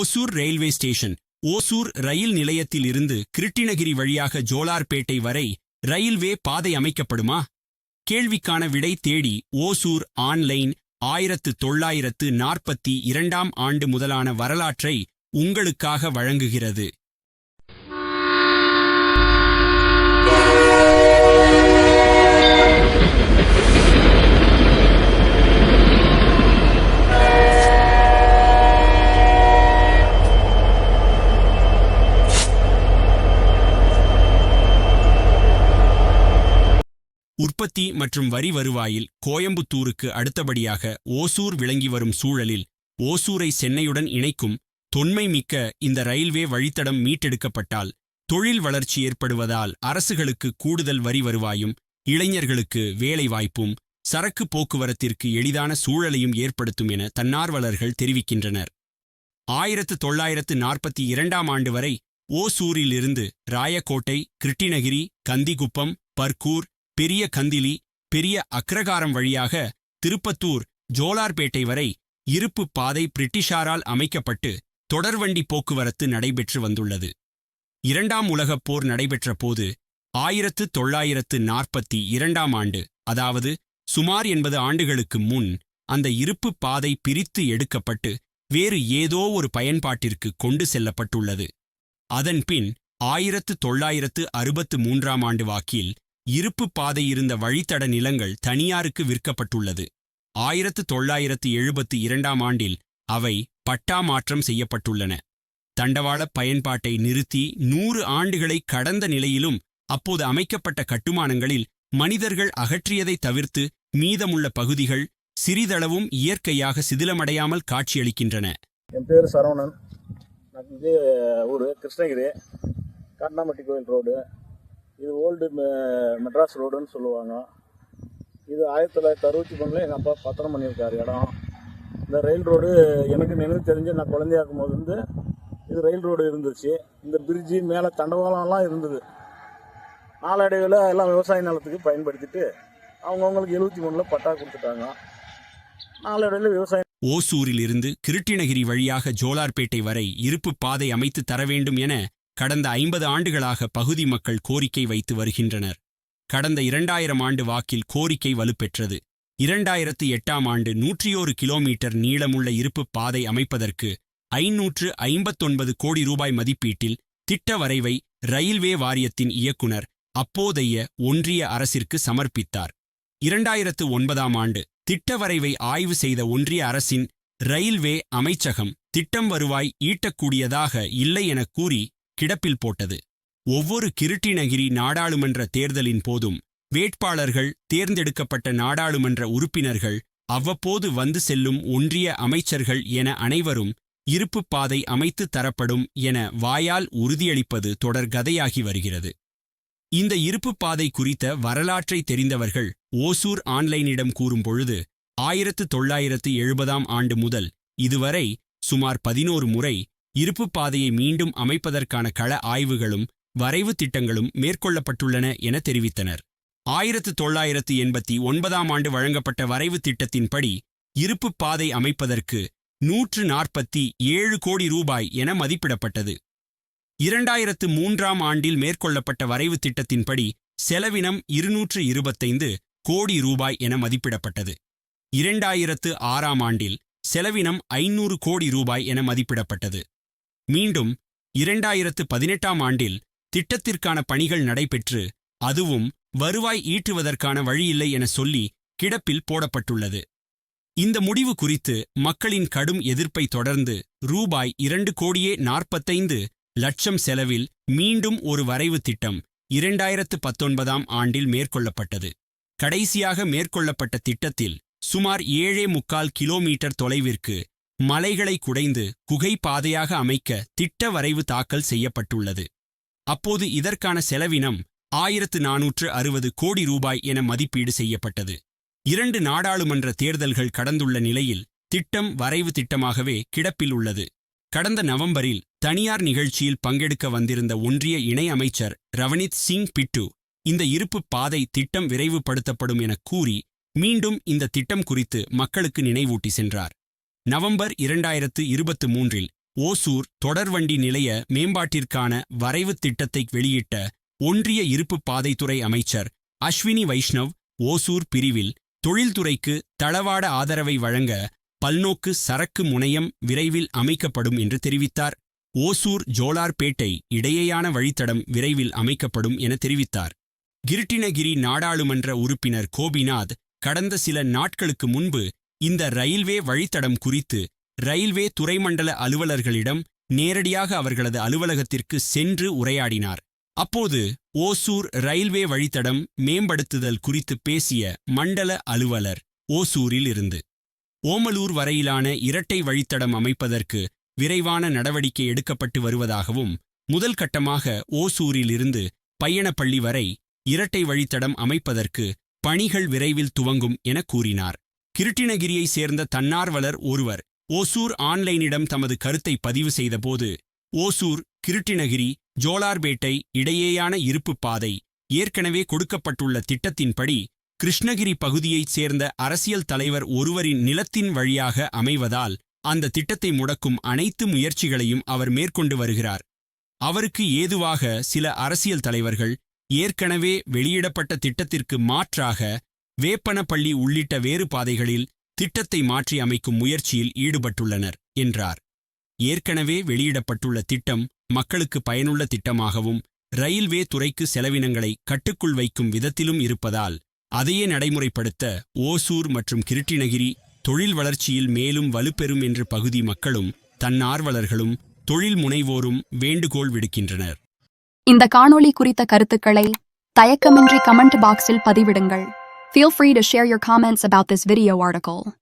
Hosur railway station. Hosur ரயில் நிலையத்தில் இருந்து கிருட்டிணகிரி வழியாக ஜோலார்பேட்டை வரை ரயில்வே பாதை அமைக்கப்படுமா? கேள்விக்கான விடை தேடி ஓசூர் ஆன்லைன் ஆயிரத்து தொள்ளாயிரத்து நாற்பத்தி இரண்டாம் ஆண்டு முதலான வரலாற்றை உங்களுக்காக வழங்குகிறது. உற்பத்தி மற்றும் வரி வருவாயில் கோயம்புத்தூருக்கு அடுத்தபடியாக ஓசூர் விளங்கி வரும் சூழலில் ஓசூரை சென்னையுடன் இணைக்கும் தொன்மை மிக்க இந்த ரயில்வே வழித்தடம் மீட்டெடுக்கப்பட்டால் தொழில் வளர்ச்சி ஏற்படுவதால் அரசுகளுக்கு கூடுதல் வரி வருவாயும் இளைஞர்களுக்கு வேலைவாய்ப்பும் சரக்கு போக்குவரத்திற்கு எளிதான சூழலையும் ஏற்படுத்தும் என தன்னார்வலர்கள் தெரிவிக்கின்றனர். ஆயிரத்து தொள்ளாயிரத்து நாற்பத்தி இரண்டாம் ஆண்டு வரை ஓசூரிலிருந்து ராயக்கோட்டை கிருட்டிணகிரி கந்திகுப்பம் பர்கூர் பெரிய கந்திலி பெரிய அக்ரகாரம் வழியாக திருப்பத்தூர் ஜோலார்பேட்டை வரை இருப்பு பாதை பிரிட்டிஷாரால் அமைக்கப்பட்டு தொடர்வண்டி போக்குவரத்து நடைபெற்று வந்துள்ளது. இரண்டாம் உலகப் போர் நடைபெற்ற போது ஆயிரத்து தொள்ளாயிரத்து நாற்பத்தி இரண்டாம் ஆண்டு அதாவது சுமார் எண்பது ஆண்டுகளுக்கு முன் அந்த இருப்பு பாதை பிரித்து எடுக்கப்பட்டு வேறு ஏதோ ஒரு பயன்பாட்டிற்கு கொண்டு செல்லப்பட்டுள்ளது. அதன்பின் ஆயிரத்து தொள்ளாயிரத்து அறுபத்து மூன்றாம் ஆண்டு வாக்கில் இருப்பு பாதை இருந்த வழித்தட நிலங்கள் தனியாருக்கு விற்கப்பட்டுள்ளது. ஆயிரத்து தொள்ளாயிரத்து எழுபத்து இரண்டாம் ஆண்டில் அவை பட்டா மாற்றம் செய்யப்பட்டுள்ளன. தண்டவாள பயன்பாட்டை நிறுத்தி நூறு ஆண்டுகளை கடந்த நிலையிலும் அப்போது அமைக்கப்பட்ட கட்டுமானங்களில் மனிதர்கள் அகற்றியதை தவிர்த்து மீதமுள்ள பகுதிகள் சிறிதளவும் இயற்கையாக சிதிலமடையாமல் காட்சியளிக்கின்றன. என் பேர் சரவணன். நான் இது ஊர் கிருஷ்ணகிரி. கண்ணாமட்டி கோயில் ரோடு. இது ஓல்டு மெ- மெட்ராஸ் ரோடுன்னு சொல்லுவாங்க. இது ஆயிரத்தி தொள்ளாயிரத்தி அறுபத்தி மூணில் எங்கள் அப்பா பத்திரம் பண்ணியிருக்காரு இடம். இந்த ரயில் ரோடு எனக்கு நினைவு தெரிஞ்சு நான் குழந்தையாக்கும் போது வந்து இது ரயில் ரோடு இருந்துச்சு. இந்த பிரிட்ஜி மேலே தண்டவாளம்லாம் இருந்தது. நாளடைவில் எல்லாம் விவசாய நிலத்துக்கு பயன்படுத்திட்டு அவங்கவுங்களுக்கு எழுபத்தி மூணில் பட்டா கொடுத்துட்டாங்க. நாளடைவில் விவசாயம் ஓசூரில் இருந்து கிருட்டிணகிரி வழியாக ஜோலார்பேட்டை வரை இருப்பு பாதை அமைத்து தர வேண்டும் என கடந்த ஐம்பது ஆண்டுகளாக பகுதி மக்கள் கோரிக்கை வைத்து வருகின்றனர். கடந்த இரண்டாயிரம் ஆண்டு வாக்கில் கோரிக்கை வலுப்பெற்றது. இரண்டாயிரத்து எட்டாம் ஆண்டு நூற்றியோரு கிலோமீட்டர் நீளமுள்ள இருப்பு பாதை அமைப்பதற்கு ஐநூற்று ஐம்பத்தொன்பது கோடி ரூபாய் மதிப்பீட்டில் திட்ட வரைவை ரயில்வே வாரியத்தின் இயக்குனர் அப்போதைய ஒன்றிய அரசிற்கு சமர்ப்பித்தார். இரண்டாயிரத்து ஒன்பதாம் ஆண்டு திட்ட வரைவை ஆய்வு செய்த ஒன்றிய அரசின் ரயில்வே அமைச்சகம் திட்டம் வருவாய் ஈட்டக்கூடியதாக இல்லை எனக் கூறி கிடப்பில் போட்டது. ஒவ்வொரு கிருட்டிநகிரி நாடாளுமன்ற தேர்தலின் போதும் வேட்பாளர்கள் தேர்ந்தெடுக்கப்பட்ட நாடாளுமன்ற உறுப்பினர்கள் அவ்வப்போது வந்து செல்லும் ஒன்றிய அமைச்சர்கள் என அனைவரும் இருப்பு பாதை அமைத்து தரப்படும் என வாயால் உறுதியளிப்பது தொடர்கதையாகி வருகிறது. இந்த இருப்பு பாதை குறித்த வரலாற்றை தெரிந்தவர்கள் ஓசூர் ஆன்லைனிடம் கூறும் பொழுது ஆயிரத்து தொள்ளாயிரத்து எழுபதாம் ஆண்டு முதல் இதுவரை சுமார் பதினோரு முறை இருப்பு பாதையை மீண்டும் அமைப்பதற்கான கள ஆய்வுகளும் வரைவு திட்டங்களும் மேற்கொள்ளப்பட்டுள்ளன என தெரிவித்தனர். ஆயிரத்து தொள்ளாயிரத்து எண்பத்தி ஒன்பதாம் ஆண்டு வழங்கப்பட்ட வரைவு திட்டத்தின்படி இருப்பு பாதை அமைப்பதற்கு நூற்று நாற்பத்தி ஏழு கோடி ரூபாய் என மதிப்பிடப்பட்டது. இரண்டாயிரத்து மூன்றாம் ஆண்டில் மேற்கொள்ளப்பட்ட வரைவு திட்டத்தின்படி செலவினம் இருநூற்று இருபத்தைந்து கோடி ரூபாய் என மதிப்பிடப்பட்டது. இரண்டாயிரத்து ஆறாம் ஆண்டில் செலவினம் ஐநூறு கோடி ரூபாய் என மதிப்பிடப்பட்டது. மீண்டும் இரண்டாயிரத்து பதினெட்டாம் ஆண்டில் திட்டத்திற்கான பணிகள் நடைபெற்று அதுவும் வருவாய் ஈட்டுவதற்கான வழியில்லை என சொல்லி கிடப்பில் போடப்பட்டுள்ளது. இந்த முடிவு குறித்து மக்களின் கடும் எதிர்ப்பை தொடர்ந்து ரூபாய் இரண்டு கோடியே நாற்பத்தைந்து லட்சம் செலவில் மீண்டும் ஒரு வரைவு திட்டம் இரண்டாயிரத்து பத்தொன்பதாம் ஆண்டில் மேற்கொள்ளப்பட்டது. கடைசியாக மேற்கொள்ளப்பட்ட திட்டத்தில் சுமார் ஏழே முக்கால் கிலோமீட்டர் தொலைவிற்கு மலைகளை குடைந்து குகை பாதையாக அமைக்க திட்ட வரைவு தாக்கல் செய்யப்பட்டுள்ளது. அப்போது இதற்கான செலவினம் ஆயிரத்து நானூற்று அறுபது கோடி ரூபாய் என மதிப்பீடு செய்யப்பட்டது. இரண்டு நாடாளுமன்ற தேர்தல்கள் கடந்துள்ள நிலையில் திட்டம் வரைவு திட்டமாகவே கிடப்பில் உள்ளது. கடந்த நவம்பரில் தனியார் நிகழ்ச்சியில் பங்கெடுக்க வந்திருந்த ஒன்றிய இணை அமைச்சர் ரவனித் சிங் பிட்டு இந்த இருப்பு பாதை திட்டம் விரைவுபடுத்தப்படும் என கூறி மீண்டும் இந்த திட்டம் குறித்து மக்களுக்கு நினைவூட்டி சென்றார். நவம்பர் இரண்டாயிரத்து இருபத்து மூன்றில் ஓசூர் தொடர்வண்டி நிலைய மேம்பாட்டிற்கான வரைவு திட்டத்தை வெளியிட்ட ஒன்றிய இருப்பு பாதைத்துறை அமைச்சர் அஸ்வினி வைஷ்ணவ் ஓசூர் பிரிவில் தொழில்துறைக்கு தளவாட ஆதரவை வழங்க பல்நோக்கு சரக்கு முனையம் விரைவில் அமைக்கப்படும் என்று தெரிவித்தார். ஓசூர் ஜோலார்பேட்டை இடையேயான வழித்தடம் விரைவில் அமைக்கப்படும் என தெரிவித்தார். கிருட்டிணகிரி நாடாளுமன்ற உறுப்பினர் கோபிநாத் கடந்த சில நாட்களுக்கு முன்பு இந்த ரயில்வே வழித்தடம் குறித்து ரயில்வே துறைமண்டல அலுவலர்களிடம் நேரடியாக அவர்களது அலுவலகத்திற்கு சென்று உரையாடினார். அப்போது ஓசூர் ரயில்வே வழித்தடம் மேம்படுத்துதல் குறித்து பேசிய மண்டல அலுவலர் ஓசூரில் இருந்து. ஓமலூர் வரையிலான இரட்டை வழித்தடம் அமைப்பதற்கு விரைவான நடவடிக்கை எடுக்கப்பட்டு வருவதாகவும் முதல் கட்டமாக ஓசூரிலிருந்து பயணப்பள்ளி வரை இரட்டை வழித்தடம் அமைப்பதற்கு பணிகள் விரைவில் துவங்கும் என கூறினார். கிருட்டிணகிரியை சேர்ந்த தன்னார்வலர் ஒருவர் ஓசூர் ஆன்லைனிடம் தமது கருத்தை பதிவு செய்தபோது ஓசூர் கிருட்டிணகிரி ஜோலார்பேட்டை இடையேயான இருப்பு பாதை ஏற்கனவே கொடுக்கப்பட்டுள்ள திட்டத்தின்படி கிருஷ்ணகிரி பகுதியைச் சேர்ந்த அரசியல் தலைவர் ஒருவரின் நிலத்தின் வழியாக அமைவதால் அந்த திட்டத்தை முடக்கும் அனைத்து முயற்சிகளையும் அவர் மேற்கொண்டு வருகிறார். அவருக்கு ஏதுவாக சில அரசியல் தலைவர்கள் ஏற்கனவே வெளியிடப்பட்ட திட்டத்திற்கு மாற்றாக வேப்பனப்பள்ளி உள்ளிட்ட வேறு பாதைகளில் திட்டத்தை மாற்றி அமைக்கும் முயற்சியில் ஈடுபட்டுள்ளனர் என்றார். ஏற்கனவே வெளியிடப்பட்டுள்ள திட்டம் மக்களுக்கு பயனுள்ள திட்டமாகவும் ரயில்வே துறைக்கு செலவினங்களை கட்டுக்குள் வைக்கும் விதத்திலும் இருப்பதால் அதையே நடைமுறைப்படுத்த ஓசூர் மற்றும் கிருட்டிணகிரி தொழில் வளர்ச்சியில் மேலும் வலுப்பெறும் என்று பகுதி மக்களும் தன்னார்வலர்களும் தொழில் முனைவோரும் வேண்டுகோள் விடுக்கின்றனர். இந்த காணொளி குறித்த கருத்துக்களை தயக்கமின்றி கமெண்ட் பாக்ஸில் பதிவிடுங்கள். Feel free to share your comments about this video article.